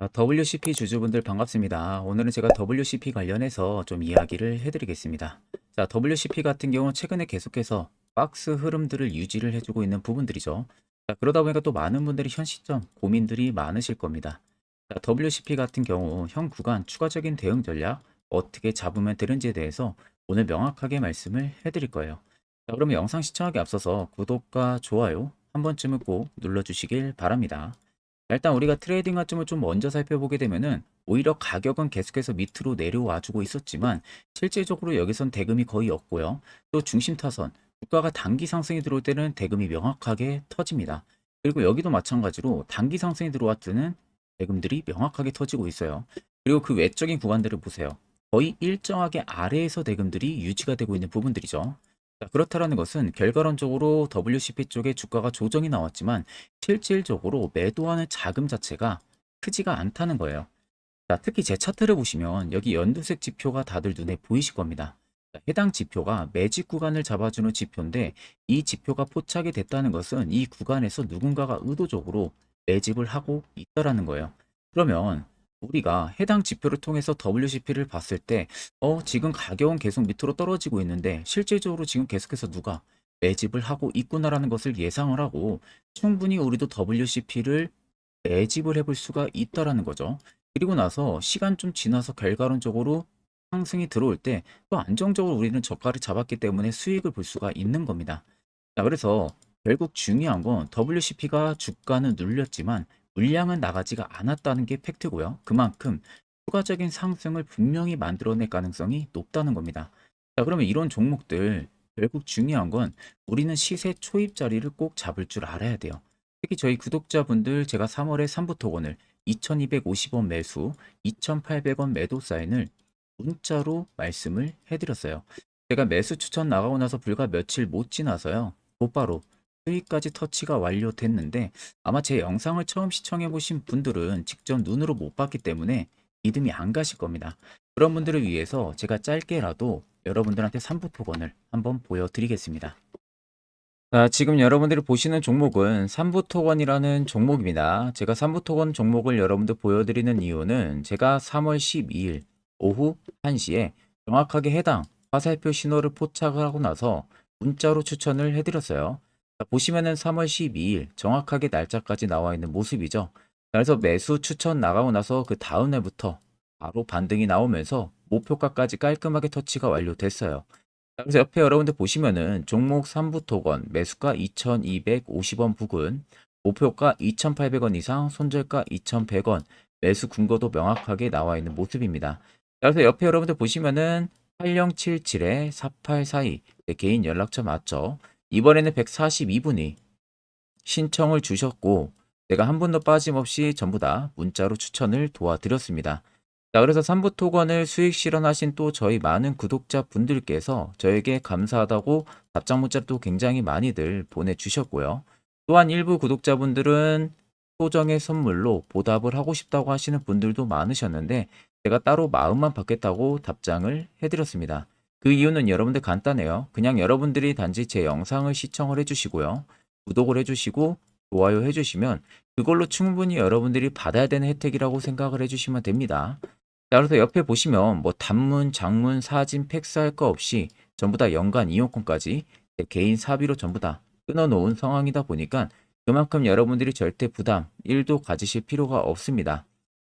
아, WCP 주주분들 반갑습니다. 오늘은 제가 WCP 관련해서 좀 이야기를 해드리겠습니다. 자, WCP 같은 경우 최근에 계속해서 박스 흐름들을 유지를 해주고 있는 부분들이죠. 자, 그러다 보니까 또 많은 분들이 현 시점 고민들이 많으실 겁니다. 자, WCP 같은 경우 현 구간 추가적인 대응 전략 어떻게 잡으면 되는지에 대해서 오늘 명확하게 말씀을 해드릴 거예요. 자, 그러면 영상 시청하기 앞서서 구독과 좋아요 한 번쯤은 꼭 눌러주시길 바랍니다. 일단 우리가 트레이딩 관점을 좀 먼저 살펴보게 되면은 오히려 가격은 계속해서 밑으로 내려와 주고 있었지만 실질적으로 여기선 대금이 거의 없고요. 또 중심 타선 주가가 단기 상승이 들어올 때는 대금이 명확하게 터집니다. 그리고 여기도 마찬가지로 단기 상승이 들어왔을 때는 대금들이 명확하게 터지고 있어요. 그리고 그 외적인 구간들을 보세요. 거의 일정하게 아래에서 대금들이 유지가 되고 있는 부분들이죠. 자, 그렇다라는 것은 결과론적으로 WCP 쪽에 주가가 조정이 나왔지만 실질적으로 매도하는 자금 자체가 크지가 않다는 거예요. 자, 특히 제 차트를 보시면 여기 연두색 지표가 다들 눈에 보이실 겁니다. 자, 해당 지표가 매집 구간을 잡아주는 지표인데 이 지표가 포착이 됐다는 것은 이 구간에서 누군가가 의도적으로 매집을 하고 있다라는 거예요. 그러면 우리가 해당 지표를 통해서 WCP를 봤을 때 어, 지금 가격은 계속 밑으로 떨어지고 있는데 실질적으로 지금 계속해서 누가 매집을 하고 있구나라는 것을 예상을 하고 충분히 우리도 WCP를 매집을 해볼 수가 있다라는 거죠. 그리고 나서 시간 좀 지나서 결과론적으로 상승이 들어올 때 또 안정적으로 우리는 저가를 잡았기 때문에 수익을 볼 수가 있는 겁니다. 자, 그래서 결국 중요한 건 WCP가 주가는 눌렸지만 물량은 나가지가 않았다는 게 팩트고요. 그만큼 추가적인 상승을 분명히 만들어낼 가능성이 높다는 겁니다. 자, 그러면 이런 종목들 결국 중요한 건 우리는 시세 초입 자리를 꼭 잡을 줄 알아야 돼요. 특히 저희 구독자분들 제가 3월에 3부 토건을 2250원 매수, 2800원 매도 사인을 문자로 말씀을 해드렸어요. 제가 매수 추천 나가고 나서 불과 며칠 못 지나서요. 곧바로 수익까지 터치가 완료됐는데 아마 제 영상을 처음 시청해 보신 분들은 직접 눈으로 못 봤기 때문에 믿음이 안 가실 겁니다. 그런 분들을 위해서 제가 짧게라도 여러분들한테 3부 토건을 한번 보여드리겠습니다. 자, 지금 여러분들이 보시는 종목은 3부 토건이라는 종목입니다. 제가 3부 토건 종목을 여러분들 보여드리는 이유는 제가 3월 12일 오후 1시에 정확하게 해당 화살표 신호를 포착을 하고 나서 문자로 추천을 해드렸어요. 자, 보시면은 3월 12일 정확하게 날짜까지 나와 있는 모습이죠. 자, 그래서 매수 추천 나가고 나서 그 다음 날부터 바로 반등이 나오면서 목표가까지 깔끔하게 터치가 완료됐어요. 자, 그래서 옆에 여러분들 보시면은 종목 3부 토건 매수가 2250원 부근 목표가 2800원 이상 손절가 2100원 매수 근거도 명확하게 나와 있는 모습입니다. 자, 그래서 옆에 여러분들 보시면은 8077에 4842 네, 개인 연락처 맞죠? 이번에는 142분이 신청을 주셨고 제가 한 분도 빠짐없이 전부 다 문자로 추천을 도와드렸습니다. 자, 그래서 3부 토건을 수익 실현하신 또 저희 많은 구독자 분들께서 저에게 감사하다고 답장 문자도 굉장히 많이들 보내주셨고요. 또한 일부 구독자분들은 소정의 선물로 보답을 하고 싶다고 하시는 분들도 많으셨는데 제가 따로 마음만 받겠다고 답장을 해드렸습니다. 그 이유는 여러분들 간단해요. 그냥 여러분들이 단지 제 영상을 시청을 해주시고요. 구독을 해주시고 좋아요 해주시면 그걸로 충분히 여러분들이 받아야 되는 혜택이라고 생각을 해주시면 됩니다. 자, 그래서 옆에 보시면 뭐 단문, 장문, 사진, 팩스 할 거 없이 전부 다 연간 이용권까지 제 개인 사비로 전부 다 끊어놓은 상황이다 보니까 그만큼 여러분들이 절대 부담 1도 가지실 필요가 없습니다.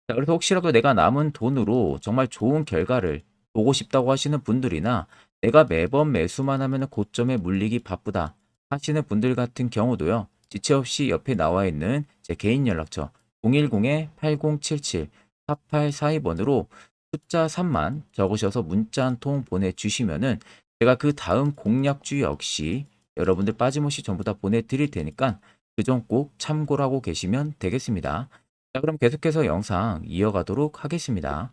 자, 그래서 혹시라도 내가 남은 돈으로 정말 좋은 결과를 보고 싶다고 하시는 분들이나 내가 매번 매수만 하면 고점에 물리기 바쁘다 하시는 분들 같은 경우도요. 지체 없이 옆에 나와 있는 제 개인 연락처 010-8077-4842번으로 숫자 3만 적으셔서 문자 한 통 보내주시면은 제가 그 다음 공략주 역시 여러분들 빠짐없이 전부 다 보내드릴 테니까 그 점 꼭 참고를 하고 계시면 되겠습니다. 자, 그럼 계속해서 영상 이어가도록 하겠습니다.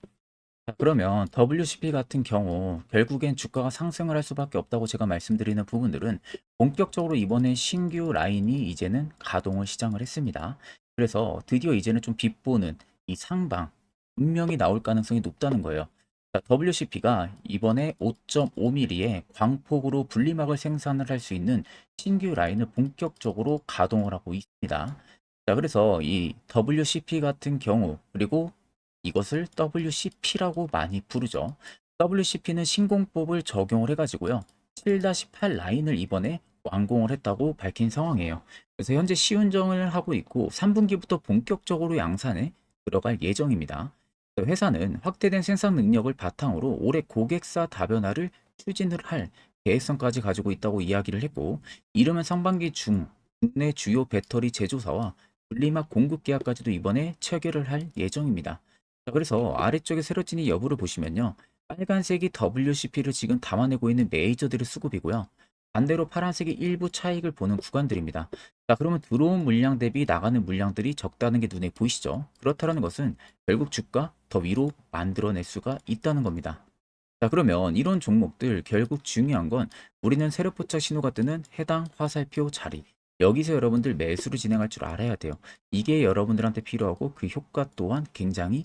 자, 그러면 WCP 같은 경우 결국엔 주가가 상승을 할 수밖에 없다고 제가 말씀드리는 부분들은 본격적으로 이번에 신규 라인이 이제는 가동을 시작을 했습니다. 그래서 드디어 이제는 좀 빗보는 이 상방 분명히 나올 가능성이 높다는 거예요. 자, WCP가 이번에 5.5mm의 광폭으로 분리막을 생산을 할 수 있는 신규 라인을 본격적으로 가동을 하고 있습니다. 자, 그래서 이 WCP 같은 경우, 그리고 이것을 WCP라고 많이 부르죠. WCP는 신공법을 적용을 해가지고요. 7-8 라인을 이번에 완공을 했다고 밝힌 상황이에요. 그래서 현재 시운전을 하고 있고 3분기부터 본격적으로 양산에 들어갈 예정입니다. 회사는 확대된 생산 능력을 바탕으로 올해 고객사 다변화를 추진을 할 계획성까지 가지고 있다고 이야기를 했고 이르면 상반기 중 국내 주요 배터리 제조사와 분리막 공급 계약까지도 이번에 체결을 할 예정입니다. 자, 그래서 아래쪽에 세로진이 여부를 보시면요. 빨간색이 WCP를 지금 담아내고 있는 메이저들의 수급이고요. 반대로 파란색이 일부 차익을 보는 구간들입니다. 자, 그러면 들어온 물량 대비 나가는 물량들이 적다는 게 눈에 보이시죠? 그렇다는 것은 결국 주가 더 위로 만들어낼 수가 있다는 겁니다. 자, 그러면 이런 종목들 결국 중요한 건 우리는 세력 포착 신호가 뜨는 해당 화살표 자리. 여기서 여러분들 매수를 진행할 줄 알아야 돼요. 이게 여러분들한테 필요하고 그 효과 또한 굉장히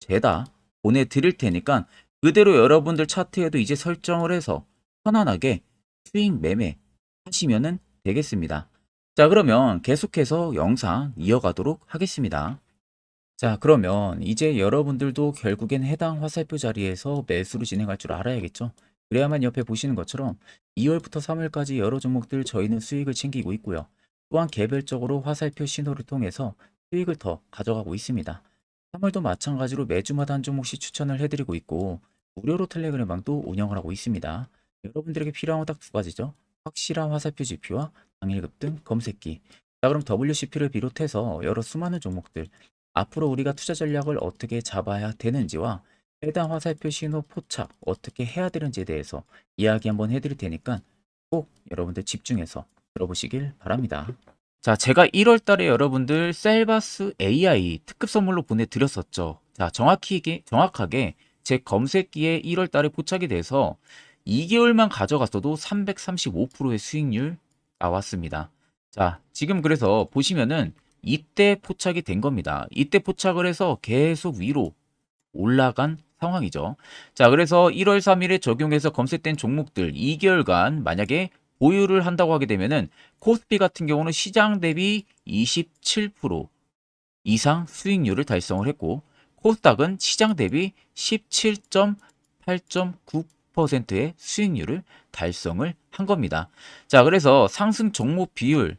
죄다 보내드릴 테니까 그대로 여러분들 차트에도 이제 설정을 해서 편안하게 수익 매매 하시면은 되겠습니다. 자, 그러면 계속해서 영상 이어가도록 하겠습니다. 자, 그러면 이제 여러분들도 결국엔 해당 화살표 자리에서 매수를 진행할 줄 알아야겠죠? 그래야만 옆에 보시는 것처럼 2월부터 3월까지 여러 종목들 저희는 수익을 챙기고 있고요. 또한 개별적으로 화살표 신호를 통해서 수익을 더 가져가고 있습니다. 3월도 마찬가지로 매주마다 한 종목씩 추천을 해드리고 있고 무료로 텔레그램방도 운영을 하고 있습니다. 여러분들에게 필요한 건 딱 두 가지죠. 확실한 화살표 지표와 당일 급 등 검색기. 자 그럼 WCP를 비롯해서 여러 수많은 종목들 앞으로 우리가 투자 전략을 어떻게 잡아야 되는지와 해당 화살표 신호 포착 어떻게 해야 되는지에 대해서 이야기 한번 해드릴 테니까 꼭 여러분들 집중해서 들어보시길 바랍니다. 자, 제가 1월 달에 여러분들 셀바스 AI 특급 선물로 보내드렸었죠. 자, 정확히, 정확하게 제 검색기에 1월 달에 포착이 돼서 2개월만 가져갔어도 335%의 수익률 나왔습니다. 자, 지금 그래서 보시면은 이때 포착이 된 겁니다. 이때 포착을 해서 계속 위로 올라간 상황이죠. 자, 그래서 1월 3일에 적용해서 검색된 종목들 2개월간 만약에 보유를 한다고 하게 되면은 코스피 같은 경우는 시장 대비 27% 이상 수익률을 달성을 했고 코스닥은 시장 대비 17.8.9%의 수익률을 달성을 한 겁니다. 자, 그래서 상승 종목 비율